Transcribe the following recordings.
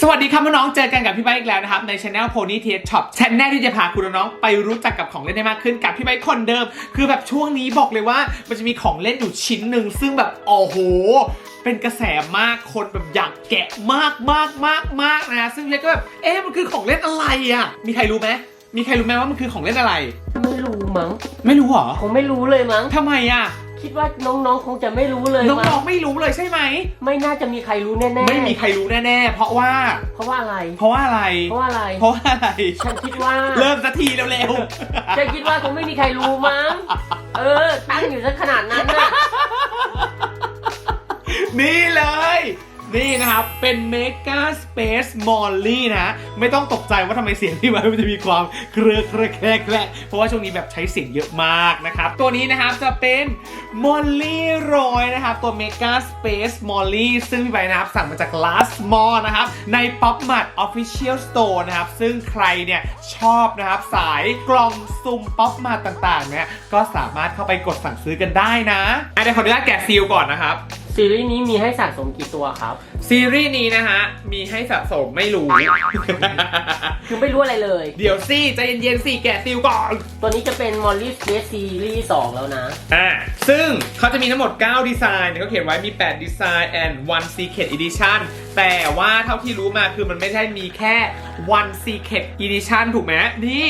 สวัสดีครับน้องๆ เจอกันกับพี่ไบค์อีกแล้วนะครับ ในช anel Pony t e Shop ช n แนลที่จะพาคุณน้องๆไปรู้จักกับของเล่นได้มากขึ้นกับพี่ไบค์คนเดิม คือแบบช่วงนี้บอกเลยว่ามันจะมีของเล่นอยู่ชิ้นหนึ่งซึ่งแบบโอ้โหเป็นกระแสมากคนแบบอยากแกะมากมากมากมากนะ ซึ่งพี่ก็แบบเอ๊ะมันคือของเล่นอะไรอะ มีใครรู้ไหมมีใครรู้ไหมว่ามันคือของเล่นอะไร ไม่รู้มั้งไม่รู้เหรอคงไม่รู้เลยมั้งทำไมอะ คิดว่าน้องๆคงจะไม่รู้เลยน้มั้องงๆไม่รู้เลยใช่ไหม ไม่น่าจะมีใครรู้แน่ๆ ไม่มีใครรู้แน่ๆ เพราะว่า เพราะว่าอะไร เพราะว่าอะไร เพราะว่าอะไร เพราะว่าอะไร ฉันคิดว่า เริ่มสักทีเร็วๆ ฉันคิดว่าคงไม่มีใครรู้มั้ง เออ ตั้งอยู่ซะขนาดนั้นน่ะนี่ นี่นะครับ เป็น Mega Space Molly นะ ไม่ต้องตกใจว่าทำไมเสียงพี่มันจะมีความเครือเครือแครกแครกเพราะว่าช่วงนี้แบบใช้เสียงเยอะมากนะครับ ตัวนี้นะครับจะเป็น Molly Roy นะครับ ตัว Mega Space Molly ซึ่งพี่ไว้นะครับ สั่งมาจาก Last Mall นะครับ ใน Pop Mart Official Store นะครับ ซึ่งใครเนี่ยชอบนะครับ สายกล่องซุ่ม Pop Mart ต่างๆเนี่ยก็สามารถเข้าไปกดสั่งซื้อกันได้นะอะเดี๋ยวขออนุญาตแกะซีลก่อนนะครับ ซีรีส์นี้มีให้สะสมกี่ตัวครับ ซีรีส์นี้นะฮะ มีให้สะสมไม่รู้ คือไม่รู้อะไรเลย เดี๋ยวสิใจเย็นๆสิแกะซิลก่อน ตัวนี้จะเป็น Molly Space Series 2แล้วนะ อ่า ซึ่งเขาจะมีทั้งหมด 9 ดีไซน์เขาเขียนไว้มี 8 ดีไซน์ and one secret edition แต่ว่าเท่าที่รู้มาคือมันไม่ได้มีแค่ one secret edition ถูกไหมนี่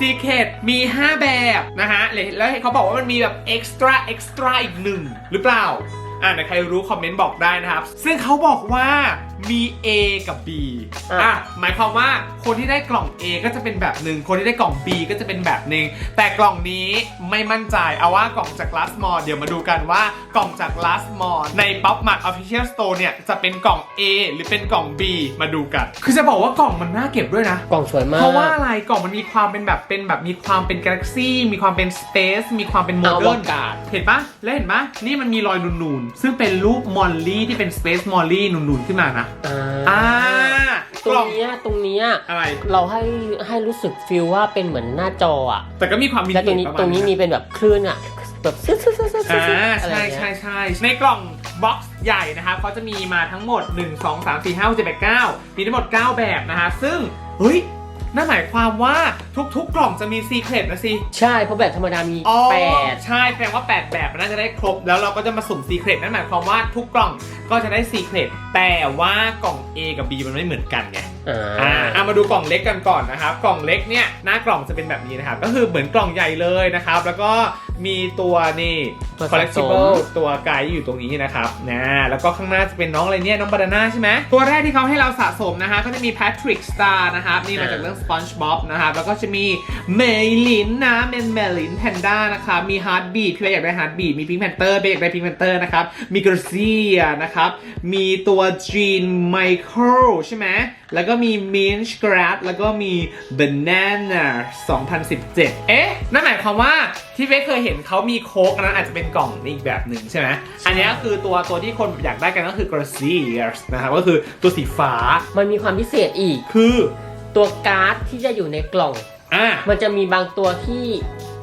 secret มี 5 แบบนะฮะ แล้วเขาบอกว่ามันมีแบบ extra extra อีกหนึ่งหรือเปล่า อ่าไหนใครรู้คอมเมนต์บอกได้นะครับ ซึ่งเขาบอกว่า มี A กับ B อะ อะหมายความว่าคนที่ได้กล่อง A ก็จะเป็นแบบหนึ่ง คนที่ได้กล่อง B ก็จะเป็นแบบหนึ่ง แต่กล่องนี้ไม่มั่นใจ เอาว่ากล่องจาก Last Mall เดี๋ยวมาดูกันว่ากล่องจาก Last Mall ใน Pop Mart Official Store เนี่ยจะเป็นกล่อง A หรือเป็นกล่อง B มาดูกัน คือจะบอกว่ากล่องมันน่าเก็บด้วยนะ กล่องสวยมากเพราะว่าอะไรกล่องมันมีความเป็นแบบเป็นแบบมีความเป็นกาแล็กซี่มีความเป็นสเปซมีความเป็นโมอเดิวร์น กาศ เห็นปะแล้วเห็นปะนี่มันมีรอยนูนๆ ซึ่งเป็นรูปมอลลี่ที่เป็นสเปซมอลลี่นูนๆ ขึ้นมานะอ่าอ่าตรกล่องง เนี้ยตรงเนี้ยอะไร เราให้ให้รู้สึกฟีลว่าเป็นเหมือนหน้าจออะแต่ก็มีความมีแล้วตรงนี้ประมาณตรงนี้มีเป็นแบบคลื่นอะแบบซึ๊ดซึ๊ดซึ๊ดซึ๊ดซึ๊ดอ่าอะไรใช่เงี้ยใช่ใช่ในกล่องบ็อกซ์ใหญ่นะครับเขาจะมีมาทั้งหมด 1 2 3 4 5 6 7 8 9 มีทั้งหมด 9 แบบนะฮะซึ่ง เฮ้ย นั่นหมายความว่าทุกๆกล่องจะมีซีเครตนะสิ ใช่ เพราะแบบธรรมดามีอ๋อแปด ใช่แสดงว่า 8 แบบมันน่าจะได้ครบ แล้วเราก็จะมาสุ่มซีเครตนั่นหมายความว่าทุกกล่องก็จะได้ซีเครตแต่ว่ากล่อง A กับ B มันไม่เหมือนกันไงอ่อ่าาเอามาดูกล่องเล็กกันก่อนนะครับ กล่องเล็กเนี่ยหน้ากล่องจะเป็นแบบนี้นะครับ ก็คือเหมือนกล่องใหญ่เลยนะครับ แล้วก็มีตัวนี่ตัวสะสม collectible ตัวไกด์อยู่ตรงนี้นะครับนะแล้วก็ข้างหน้าจะเป็นน้องอะไรเนี่ยน้องบานาน่าใช่ไหมตัวแรกที่เขาให้เราสะสมนะฮะก็จะมี Patrick Star นะครับนี่มาจากเรื่อง SpongeBob นะครับแล้วก็จะมีเมลินนะเมนเมลินแพนด้านะครับมี Heartbeat พี่เบย์อยากได้ Heartbeat มี Pink Panther เบย์อยากได้ Pink Panther นะครับมี Garcia นะครับมีตัว Jean Michael ใช่ไหม แล้วก็มี Minch Grad แล้วก็มี Banana 2017 เอ๊ะ นั่นหมายความว่าที่เบย์เคยเห็นเขามีโค้กอันนั้นอาจจะเป็นกล่องนี้อีกแบบหนึ่งใช่ไหม อันนี้ก็คือตัวตัวที่คนอยากได้กันก็คือ Garcia นะครับก็คือตัวสีฟ้า มันมีความพิเศษอีก คือตัวการ์ดที่จะอยู่ในกล่อง อะมันจะมีบางตัวที่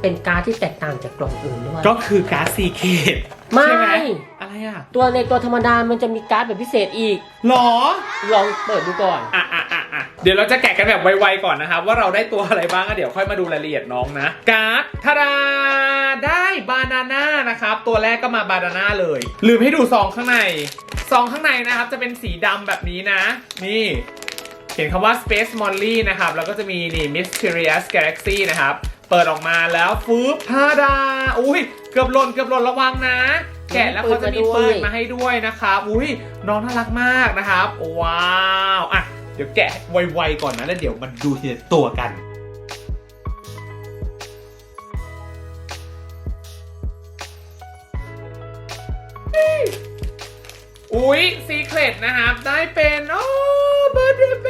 เป็นการ์ดที่แตกต่างจากกล่องอื่นด้วย ก็คือการ์ดซีเคด ไม่ ใช่ไหมอะไรอะตัวในตัวธรรมดา มันจะมีการ์ดแบบพิเศษอีก หรอลองเปิดดูก่อน อะอะอะอะเดี๋ยวเราจะแกะกันแบบไวๆก่อนนะครับว่าเราได้ตัวอะไรบ้างอะเดี๋ยวค่อยมาดูรายละเอียดน้องนะการ์ดทาดาได้บานาน่านะครับ ตัวแรกก็มาบานาน่าเลย ลืมให้ดูซองข้างในซองข้างในนะครับจะเป็นสีดำแบบนี้นะ นี่เห็นคำว่า Space Molly นะครับ แล้วก็จะมีนี่ Mysterious Galaxy นะครับ เปิดออกมาแล้วฟืบทาดา อุ้ยเกือบหล่นเกือบหล่นระวังนะ แกะแล้วเขาจะมีปืนมาให้ด้วยนะครับอุ้ยน้องน่ารักมากนะครับ ว้าวอะเดี๋ยวแกะไวๆก่อนนะแล้วเดี๋ยวมาดูทีละตัวกันอุ๊ยซีเครตนะครับ ได้เป็น โอ้เบอร์เดย์แบ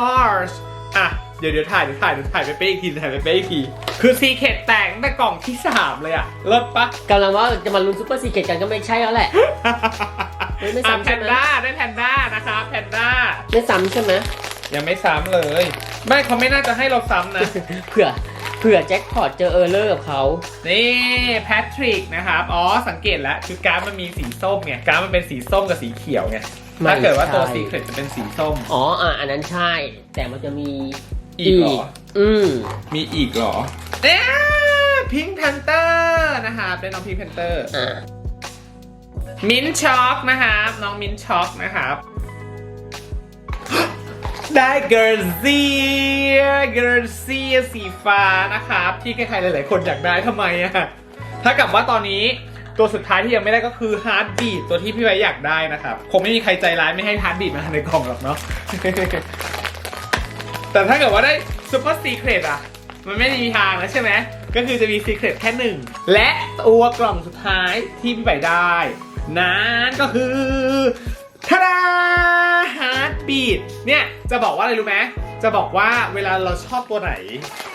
โอ้ my gosh อะ เดี๋ยวเดี๋ยวถ่ายเดี๋ยวถ่ายเดี๋ยวถ่ายไปเป๊ะอีกทีเดี๋ยวถ่ายไปเป๊ะอีกที คือซีเครตแตกตั้งแต่กล่องที่ 3 เลยอะเลิศปะ กำลังว่าจะมาลุ้นซูเปอร์ซีเกตกันก็ไม่ใช่แล้วแหละ เฮ้ยไม่อะซ้ำแพใช่นไหมด้าได้แพนด้านะครับแพนด้า ไม่ซ้ำใช่ไหมยังไม่ซ้ำเลย ไม่เขาไม่น่าจะให้เราซ้ำนะ เผื่อ เผื่อแจ็คพอตเจอเออร์เลอร์กับเขา นี่แพทริกนะครับ อ๋อ สังเกตแล้วคือการ์ดมันมีสีส้มไงการ์ดมันเป็นสีส้มกับสีเขียวไงไม่ถ้าเกิดว่าตัวใช่ ซีเครตจะเป็นสีส้ม อ๋ออะอันนั้นใช่ แต่มันจะมีอีกเหรอ อืม มีอีกเหรอเนี่ยพิงค์แพนเตอร์นะครับได้น้องพิงค์แพนเตอร์ อะ มินช็อกนะครับ น้องมินช็อกนะครับ ได้เกอร์เซียเกอร์เซียสีฟ้านะครับ ที่ใครๆหลายๆคนอยากได้ทำไมอะถ้ากับว่าตอนนี้ตัวสุดท้ายที่ยังไม่ได้ก็คือฮาร์ดบีดตัวที่พี่ไว้อยากได้นะครับ คงไม่มีใครใจร้ายไม่ให้ฮาร์ดบีดมาในกล่องหรอกเนาะแต่ถ้าเกิดว่าได้ซูเปอร์ซีเครตอะมันไม่มีทางแล้วใช่ไหม ก็คือจะมีซีเครตแค่หนึ่ง และตัวกล่องสุดท้ายที่พี่ใบได้ นั้นก็คือทาดาฮาร์ดบีดเนี่ย จะบอกว่าอะไรรู้ไหมจะบอกว่าเวลาเราชอบตัวไหน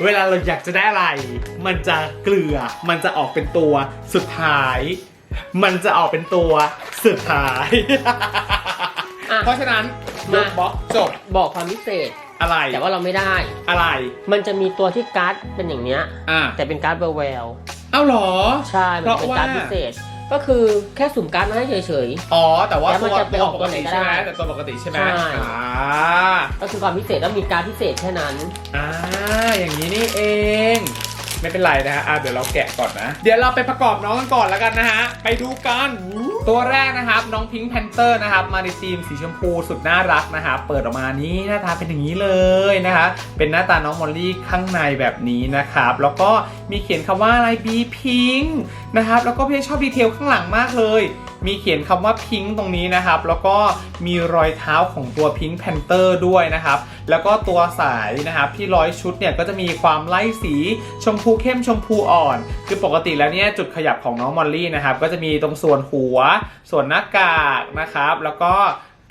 เวลาเราอยากจะได้อะไร มันจะเกลือ มันจะออกเป็นตัวสุดท้าย มันจะออกเป็นตัวสุดท้าย อะ เพราะฉะนั้นยกบล็อกจบบอกความพิเศษ อะไรแต่ว่าเราไม่ได้ อะไร มันจะมีตัวที่การ์ดเป็นอย่างเนี้ย อ่าแต่เป็นการ์ดแววเอ้าเหรอๆใช่ มันเป็นการ์ดเพราะว่าพิเศษ ก็คือแค่สุ่มการ์ดมาให้เฉย อ๋อ แต่ว่าแล้วมัตันวจะเป็นตัวออกปตักวไหนติก็ใช่ไหมได้แต่ตัวปกติใช่ไหมใช่ อ่าๆ ก็คือความพิเศษแล้วมีการ์ดพิเศษแค่นั้น อ่าอย่างนี้นี่เอง ไม่เป็นไรนะฮะอะเดี๋ยวเราแกะก่อนนะ เดี๋ยวเราไปประกอบน้องกันก่อนแล้วกันนะฮะ ไปดูกัน ตัวแรกนะครับ น้องพิงค์แพนเตอร์นะครับ มาในธีมสีชมพูสุดน่ารักนะครับเปิดออกมานี้หน้าตาเป็นอย่างนี้เลยนะคะ เป็นหน้าตาน้องมอลลี่ข้างในแบบนี้นะครับ แล้วก็มีเขียนคำว่าอะไรบีพิงค์นะครับ แล้วก็พี่ชอบดีเทลข้างหลังมากเลย มีเขียนคำว่าพิงค์ตรงนี้นะครับ แล้วก็มีรอยเท้าของตัวพิงค์แพนเตอร์ด้วยนะครับ แล้วก็ตัวสายนะครับที่ร้อยชุดเนี่ยก็จะมีความไล่สีชมพูเข้มชมพูอ่อน คือปกติแล้วเนี่ยจุดขยับของน้องมอลลี่นะครับ ก็จะมีตรงส่วนหัว ส่วนหน้ากากนะครับ แล้วก็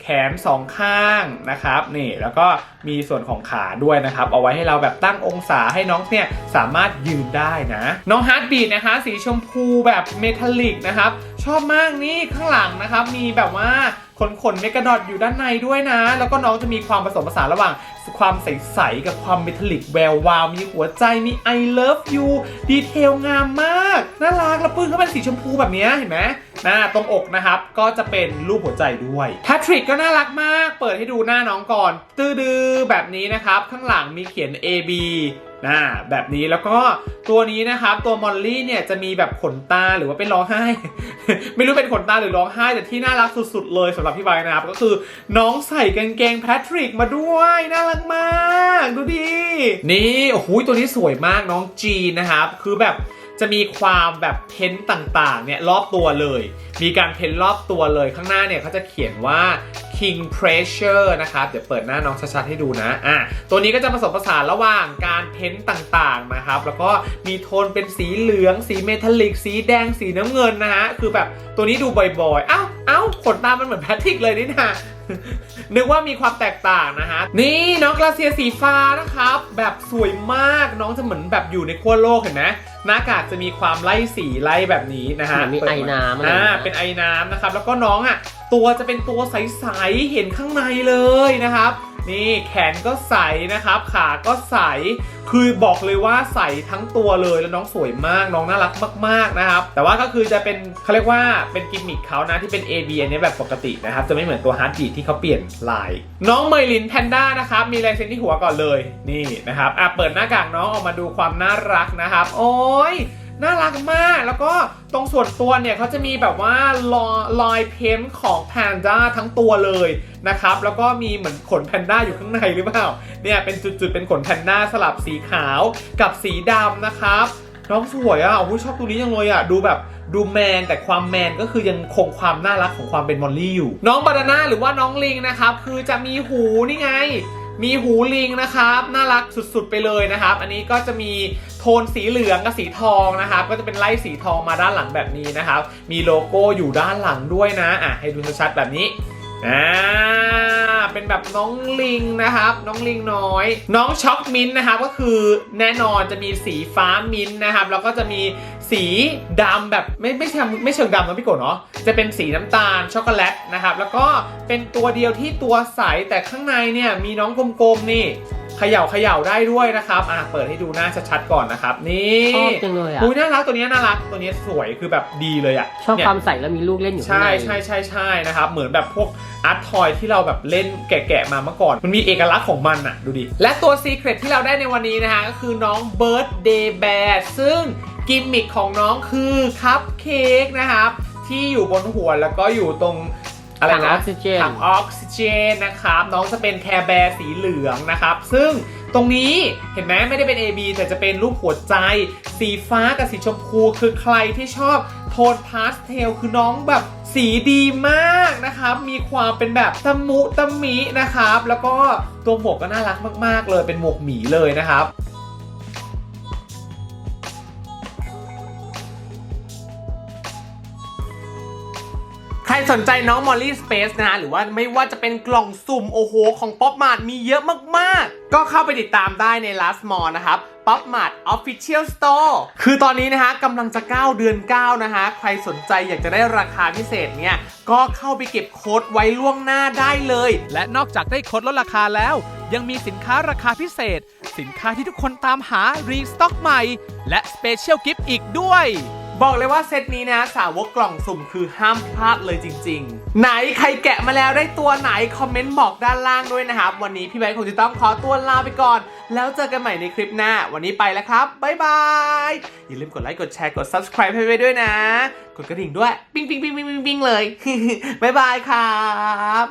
แขนสองข้างนะครับนี่แล้วก็มีส่วนของขาด้วยนะครับ เอาไว้ให้เราแบบตั้งองศาให้น้องเนี่ยสามารถยืนได้นะ น้องฮาร์ดบีดนะคะ สีชมพูแบบเมทัลลิกนะครับ ชอบมากนี่ข้างหลังนะครับ มีแบบว่าขนขนเมกะดอทอยู่ด้านในด้วยนะ แล้วก็น้องจะมีความผสมผสานระหว่าง ความใสๆกับความเมทัลลิกแวววาว มีหัวใจมี I love you ดีเทลงามมาก น่ารัก แล้วปื้นก็เป็นสีชมพูแบบนี้เห็นไหมหน้าตรงอกนะครับ ก็จะเป็นรูปหัวใจด้วยแพทริกก็น่ารักมาก เปิดให้ดูหน้าน้องก่อน ตื้อดือแบบนี้นะครับ ข้างหลังมีเขียน A B นะแบบนี้แล้วก็ตัวนี้นะครับตัวมอลลี่เนี่ยจะมีแบบขนตาหรือว่าเป็นร้องไห้ ไม่รู้เป็นขนตาหรือร้องไห้ แต่ที่น่ารักสุดๆเลยสำหรับพี่ใบนะครับ ก็คือน้องใส่กางเกงแพทริกมาด้วยน่ารักมากดูดิ นี่โอ้โหตัวนี้สวยมากน้องจีนนะครับ คือแบบจะมีความแบบเพ้นต่างๆเนี่ยรอบตัวเลย มีการเพ้นรอบตัวเลยข้างหน้าเนี่ยเขาจะเขียนว่า King Pressure นะครับเดี๋ยวเปิดหน้าน้องชัดๆให้ดูนะอะตัวนี้ก็จะผสมผสานระหว่างการเพ้นต่างๆนะครับ แล้วก็มีโทนเป็นสีเหลือง สีเมทัลลิก สีแดงสีน้ำเงินนะฮะคือแบบตัวนี้ดูบ่อยๆเอ้าเอ้าขนตามันเหมือนแพทริกเลยนี่นะ นึกว่ามีความแตกต่างนะฮะ นี่น้องกราเซียสีฟ้านะครับ แบบสวยมากน้องจะเหมือนแบบอยู่ในขั้วโลกเห็นไหมหน้ากากจะมีความไล่สีไล่แบบนี้นะฮะเหมือนมีไอน้ำอะไรอ่าอย่างเงี้ยเป็นไอน้ำนะครับ แล้วก็น้องอะ ตัวจะเป็นตัวใสๆเห็นข้างในเลยนะครับ นี่แขนก็ใสนะครับ ขาก็ใส คือบอกเลยว่าใสทั้งตัวเลยแล้วน้องสวยมากน้องน่ารักมากๆนะครับ แต่ว่าก็คือจะเป็นเขาเรียกว่าเป็นกิมมิคเขานะที่เป็น AB อันนี้แบบปกตินะครับ จะไม่เหมือนตัวฮาร์ดบีที่เขาเปลี่ยนลาย น้องเมลินแพนด้านะครับ มีลายเซ็นที่หัวก่อนเลยนี่นะครับอะเปิดหน้ากากน้องออกมาดูความน่ารักนะครับ โอ้ย น่ารักมาก แล้วก็ตรงส่วนตัวเนี่ยเขาจะมีแบบว่ารอยรอยเพ้นของแพนด้าทั้งตัวเลยนะครับ แล้วก็มีเหมือนขนแพนด้าอยู่ข้างในหรือเปล่า เนี่ยเป็นจุดๆเป็นขนแพนด้าสลับสีขาวกับสีดำนะครับน้องสวยอะโอ้โหชอบตัวนี้จังเลยอะ ดูแบบดูแมนแต่ความแมนก็คือยังคงความน่ารักของความเป็นมอลลี่อยู่ น้องบานาน่าหรือว่าน้องลิงนะครับ คือจะมีหูนี่ไง มีหูลิงนะครับ น่ารักสุดๆไปเลยนะครับ อันนี้ก็จะมีโทนสีเหลืองกับสีทองนะครับ ก็จะเป็นไล่สีทองมาด้านหลังแบบนี้นะครับ มีโลโก้อยู่ด้านหลังด้วยนะ อะให้ดูชัดๆแบบนี้ อ่าเป็นแบบน้องลิงนะครับ น้องลิงน้อย น้องช็อกมิ้นนะครับก็คือแน่นอนจะมีสีฟ้ามิ้นนะครับแล้วก็จะมีสีดำแบบไม่ไม่ใช่ไม่เชิงดำนะพี่โกเนาะจะเป็นสีน้ำตาลช็อกโกแลตนะครับแล้วก็เป็นตัวเดียวที่ตัวใสแต่ข้างในเนี่ยมีน้องกลมๆนี่ เขย่าเขย่าได้ด้วยนะครับอะเปิดให้ดูหน้าชัดๆก่อนนะครับ นี่ชอบจังเลยอะอุ้ยน่ารักตัวนี้น่ารักตัวนี้สวยคือแบบดีเลยอะชอบเนี่ยความใส่แล้วมีลูกเล่นอยู่ข้างใช่ในใช่ใช่ใช่นะครับ เหมือนแบบพวกอาร์ตทอยที่เราแบบเล่นแกะๆมาเมื่อก่อน มันมีเอกลักษณ์ของมันอะดูดิ และตัวซีเครตที่เราได้ในวันนี้นะฮะก็คือน้อง Birthday Bear ซึ่งกิมมิคของน้องคือคัพเค้กนะครับที่อยู่บนหัวแล้วก็อยู่ตรง อะไรถังอนะอกซิเจนถังออกซิเจนนะครับ น้องจะเป็นแคร์แบร์สีเหลืองนะครับ ซึ่งตรงนี้เห็นไหมไม่ได้เป็น AB แต่จะเป็นรูปหัวใจ สีฟ้ากับสีชมพูคือใครที่ชอบโทนพาสเทลคือน้องแบบสีดีมากนะครับ มีความเป็นแบบตะมุตะมินะครับ แล้วก็ตัวหมวกก็น่ารักมาก ๆ เลยเป็นหมวกหมีเลยนะครับ สนใจน้องมอลลี่สเปซนะฮะหรือว่าไม่ว่าจะเป็นกล่องสุ่มโอ้โหของป๊อปมาร์ทมีเยอะมากๆ ก็เข้าไปติดตามได้ใน Last Mall นะครับป๊อปมาร์ท Official Store คือตอนนี้นะฮะกำลังจะ 9 เดือน 9 นะฮะ ใครสนใจอยากจะได้ราคาพิเศษเนี่ย ก็เข้าไปเก็บโค้ดไว้ล่วงหน้าได้เลย และนอกจากได้โค้ดลดราคาแล้ว ยังมีสินค้าราคาพิเศษ สินค้าที่ทุกคนตามหารีสต็อกใหม่ และสเปเชียลกิฟต์อีกด้วย บอกเลยว่าเซตนี้นะสาวกกล่องสุ่มคือห้ามพลาดเลยจริง ๆ ไหนใครแกะมาแล้วได้ตัวไหน คอมเมนต์บอกด้านล่างด้วยนะครับ วันนี้พี่ไบค์คงจะต้องขอตัวลาไปก่อน แล้วเจอกันใหม่ในคลิปหน้า วันนี้ไปแล้วครับบ๊ายบายอย่าลืมกดไลค์กดแชร์กด subscribe ให้ไว้ด้วยนะ กดกระดิ่งด้วย ปิ๊งปิ๊งปิ๊งปิ๊งปิ๊งปิ๊งเลยบ๊ายบายครับ